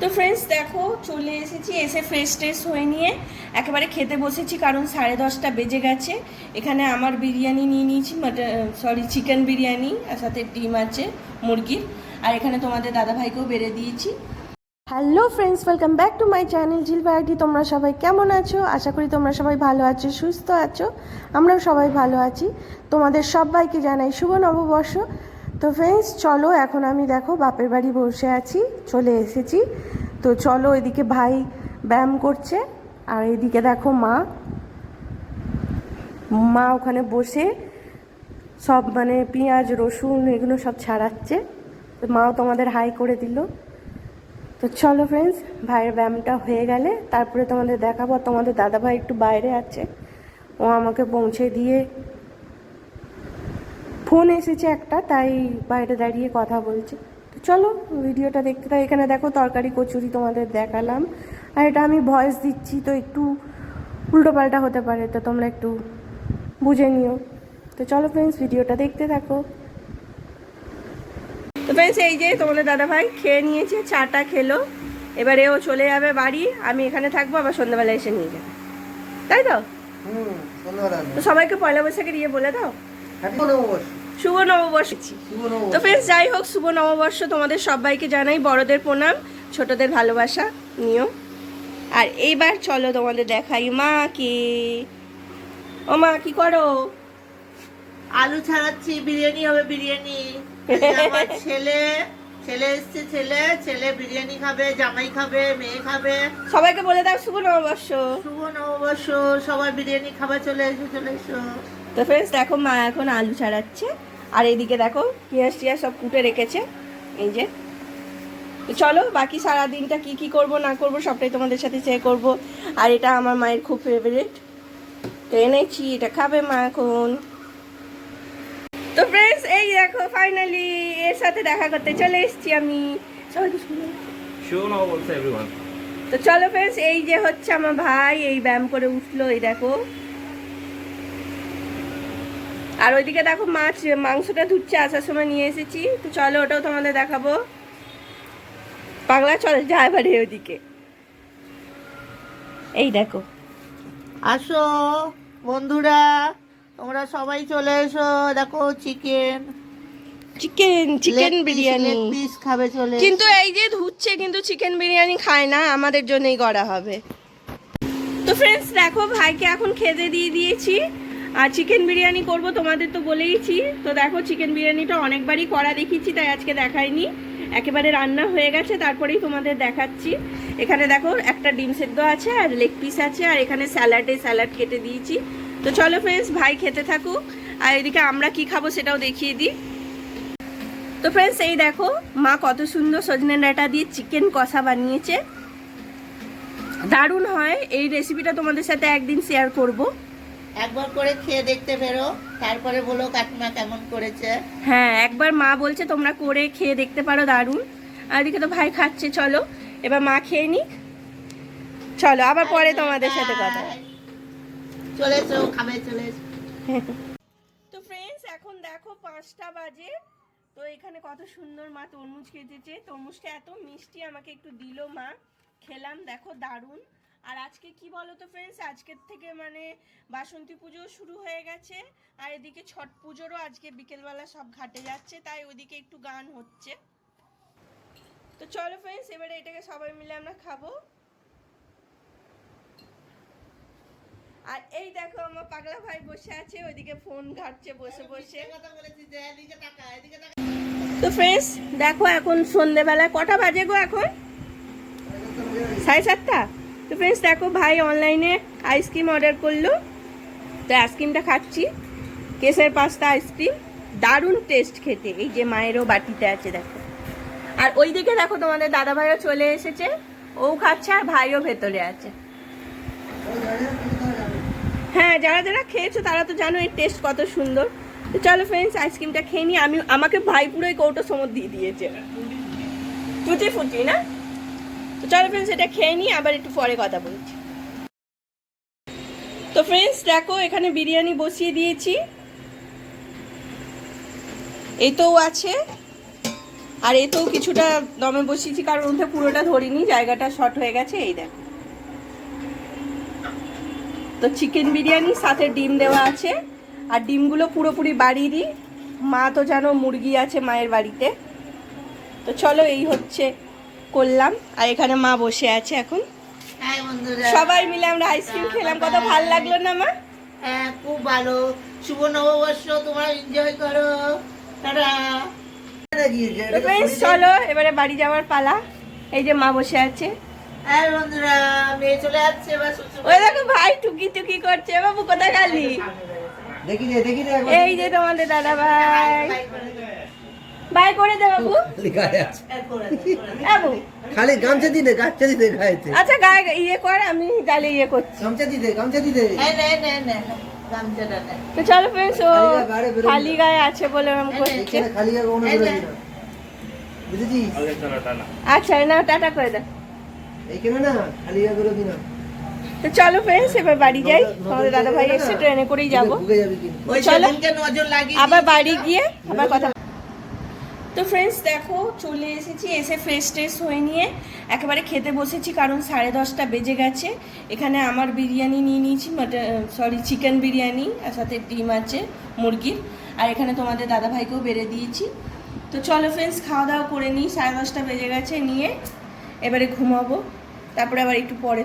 তো ফ্রেন্ডস দেখো, চলে এসেছি, এসে ফ্রেশ ট্রেশ হয়ে নিয়ে একেবারে খেতে বসেছি, কারণ সাড়ে দশটা বেজে গেছে। এখানে আমার বিরিয়ানি নিয়ে নিয়েছি মাটন সরি চিকেন বিরিয়ানি, আর সাথে ডিম আছে, মুরগির। আর এখানে তোমাদের দাদাভাইকেও বেড়ে দিয়েছি। Hello friends welcome back to my channel জিল ভাইটি তোমরা সবাই কেমন আছো? আশা করি তোমরা সবাই ভালো আছো, সুস্থ আছো। আমরাও সবাই ভালো আছি। তোমাদের সবাইকে জানাই শুভ নববর্ষ। তো ফ্রেন্ডস চলো, এখন আমি দেখো বাপের বাড়ি বসে আছি, চলে এসেছি। তো চলো, এদিকে ভাই ব্যায়াম করছে, আর এদিকে দেখো মা। মা ওখানে বসে সব মানে পেঁয়াজ, রসুন এগুলো সব ছাড়াচ্ছে। তো মাও তোমাদের হাই করে দিল। তো চলো ফ্রেন্ডস ভাইয়ের ব্যায়ামটা হয়ে গেলে তারপরে তোমাদের দেখাবো। তোমাদের দাদা ভাই একটু বাইরে আছে। ও আমাকে পৌঁছে দিয়ে ফোন এসেছে একটা তাই বাইরে দাঁড়িয়ে কথা বলছে। তো চলো ভিডিওটা দেখতে থাক। এখানে দেখো তরকারি কচুরি তোমাদের দেখালাম। আর এটা আমি ভয়েস দিচ্ছি তো একটু উল্টোপাল্টা হতে পারে তো তোমরা একটু বুঝে নিও। তো চলো ফ্রেন্ডস ভিডিওটা দেখতে থাকো। তো ফ্রেন্ডস এই যে তোমাদের দাদা ভাই খেয়ে নিয়েছে চাটা খেলো। এবারে ও চলে যাবে বাড়ি আমি এখানে থাকব আবার সন্ধ্যাবেলা এসে নিয়ে যাবে। তাই তো? তো সবাইকে পয়লা বৈশাখের ইয়ে বলে দাও। হ্যাপি নববর্ষ শুভ নববর্ষ। তো ফ্রেন্ডস যাই হোক শুভ নববর্ষ তোমাদের সবাইকে জানাই। বড়দের প্রণাম ছোটদের ভালোবাসা নিও। আর এইবার চলো তোমাদের দেখাই। মা কি? ও মা কি করো? আলু ছাড়াচ্ছি বিরিয়ানি হবে বিরিয়ানি। আমার ছেলে ছেলে এসছে ছেলে ছেলে বিরিয়ানি খাবে জামাই খাবে মেয়ে খাবে। সবাইকে বলে দাও শুভ নববর্ষ। শুভ নববর্ষ সবাই বিরিয়ানি খাবার চলে এসো চলে এসো। তো ফ্রেন্ডস দেখো মা এখন আলু ছাড়াচ্ছে। আর এইদিকে দেখো পেঁয়াজ টিয়াজ সব কুটে রেখেছে। এই যে। তো চলো বাকি সারা দিনটা কি কি করব না করব সবটাই তোমাদের সাথে শেয়ার করব। আর এটা আমার মায়ের খুব ফেভারিট তো এনেছি এটা খাবে মা এখন। তো ফ্রেন্ডস এই দেখো ফাইনালি এর সাথে দেখা করতে চলে এসেছি আমি। তো চলো ফ্রেন্ডস এই যে হচ্ছে আমার ভাই এই ব্যায়াম করে উঠল এই দেখো। আর ওইদিকে দেখো মাছ মাংসটা ধুচ্ছে আসার সময় নিয়ে এসেছি। তো চলো ওটাও তোমাদের দেখাবো। পাগলা চলে যায় বাড়ি ওইদিকে। এই দেখো। আসো বন্ধুরা তোমরা সবাই চলে এসো। দেখো chicken chicken chicken biryani piece খাবে চলে কিন্তু এই যে ধুচ্ছে কিন্তু চিকেন বিরিয়ানি খায় না আমাদের জন্যই করা হবে। তো ফ্রেন্ডস দেখো ভাইকে এখন খেতে দিয়ে দিয়েছি। আর চিকেন বিরিয়ানি করব, তোমাদের তো বলেইছি। তো দেখো চিকেন বিরিয়ানিটা অনেকবারই করা দেখিয়েছি, তাই আজকে দেখাইনি। একেবারে রান্না হয়ে গেছে, তারপরেই তোমাদের দেখাচ্ছি। এখানে দেখো, একটা ডিম সেদ্ধ আছে আর লেগ পিস আছে, আর এখানে স্যালাডে স্যালাড কেটে দিয়েছি। তো চলো ফ্রেন্ডস ভাই খেতে থাকুক। আর এদিকে আমরা কি খাব সেটাও দেখিয়ে দিই। তো ফ্রেন্ডস এই দেখো, মা কত সুন্দর সজনে ডাঁটা দিয়ে চিকেন কষা বানিয়েছে। দারুণ হয়, এই রেসিপিটা তোমাদের সাথে একদিন শেয়ার করব। একবার করে খেয়ে দেখতে বেরো তারপরে বলো কাকিমা কেমন করেছে। হ্যাঁ একবার মা বলছে তোমরা করে খেয়ে দেখতে পারো দারুণ। আর এদিকে তো ভাই খাচ্ছে চলো। এবার মা খেয়ে নিক। চলো আবার পরে তোমাদের সাথে কথা চলে এসো খাবে চলে এসো। তো ফ্রেন্ডস এখন দেখো পাঁচটা বাজে। তো এখানে কত সুন্দর মা তরমুজ খেতেছে তরমুজটা এত মিষ্টি আমাকে একটু দিল মা। খেলাম দেখো দারুণ। আর আজকে কি বলো তো ফ্রেন্ডস আজকের থেকে মানে বাসন্তী পুজো শুরু হয়ে গেছে। আর এদিকে ছট পুজোরও আজকে বিকেলবেলা সব ঘাটে যাচ্ছে তাই ওইদিকে একটু গান হচ্ছে। তো চলো ফ্রেন্ডস এবারে এটাকে সবাই মিলে আমরা খাব। আর এই দেখো আমার পাগলা ভাই বসে আছে ওইদিকে ফোন ঘাটছে বসে বসে। তো ফ্রেন্ডস দেখো এখন সন্ধেবেলা কটা বাজে গো এখন? সাড়ে সাতটা? তো ফ্রেন্ডস দেখো ভাই অনলাইনে আইসক্রিম অর্ডার করল। তো আইসক্রিমটা খাচ্ছি। কেসের পাস্তা আইসক্রিম দারুণ টেস্ট খেতে। এই যে মায়েরও বাটিতে আছে, দেখো। আর ওই দিকে দেখো তোমাদের দাদা ভাইও চলে এসেছে। ও খাচ্ছে আর ভাইও ভেতরে আছে। হ্যাঁ যারা যারা খেয়েছো তারা তো জানো এর টেস্ট কত সুন্দর। তো চলো ফ্রেন্ডস আইসক্রিমটা খেয়ে নিই। আমি, আমাকে ভাই পুরোই কৌটো সমর দিয়ে দিয়েছে। টুটি ফুটি, না? তো চলো ফ্রেন্ডস এটা খেয়ে নিই, আবার একটু পরে কথা বলছি। তো ফ্রেন্ডস দেখো, এখানে বিরিয়ানি বসিয়ে দিয়েছি। এতেও আছে, আর এতেও কিছুটা দমে বসিয়েছি, কারণ ওটা পুরোটা ধরিনি, জায়গাটা শর্ট হয়ে গেছে, এই দেখ। তো চিকেন বিরিয়ানি, সাথে ডিম দেওয়া আছে, আর ডিমগুলো পুরোপুরি বাড়িরই মা তো জানো মুরগি আছে মায়ের বাড়িতে। তো চলো, এই হচ্ছে করলাম আর এখানে মা বসে আছে এখন। হ্যাঁ সবাই মিলে আমরা আইসক্রিম খেলাম কত ভালো লাগল না মা? হ্যাঁ খুব ভালো। শুভ নববর্ষ তোমরা এনজয় করো। চলো এবারে বাড়ি যাওয়ার পালা। এই যে মা বসে আছে। হ্যাঁ ওই দেখো ভাই টুকি টুকি করছে বাবু কোথায় গেলি? দেখি রে দেখি রে একবার। এই যে তোমাদের দাদা ভাই। বাই করে দে বাবু। খালি গায়ে বাবু খালি গামছা দিতে গামছা দিতে গায়েতে। আচ্ছা গায়ে ইয়ে কর আমি তাহলে ইয়ে করছি। গামছা দিতে গামছা দিতে। হ্যাঁ নে নে নে গামছাটা নে। তো চলো ফ্রেন্ডস ও খালি গায়ে আছে বলে ওরকম করছে। খালি গায়ে. আচ্ছা না টাটা করে দাও এইখানে না? খালি গায়ে বেরোবি না। তো চলো ফ্রেন্ডস এবার বাড়ি যাই। তোমাদের দাদা ভাই এসে ট্রেনে করেই যাব। চলো। আবার বাড়ি গিয়ে আবার কথা তো ফ্রেন্ডস দেখো, চলে এসেছি, এসে ফ্রেশ ট্রেশ হয়ে নিয়ে একেবারে খেতে বসেছি, কারণ সাড়ে দশটা বেজে গেছে। এখানে আমার বিরিয়ানি নিয়ে নিয়েছি মাটন সরি চিকেন বিরিয়ানি, আর সাথে ডিম আছে, মুরগির। আর এখানে তোমাদের দাদা ভাইকেও বেড়ে দিয়েছি। তো চলো ফ্রেন্ডস খাওয়া দাওয়া করে নিই, সাড়ে দশটা বেজে গেছে, নিয়ে এবারে ঘুমাবো। তারপরে আবার একটু পরে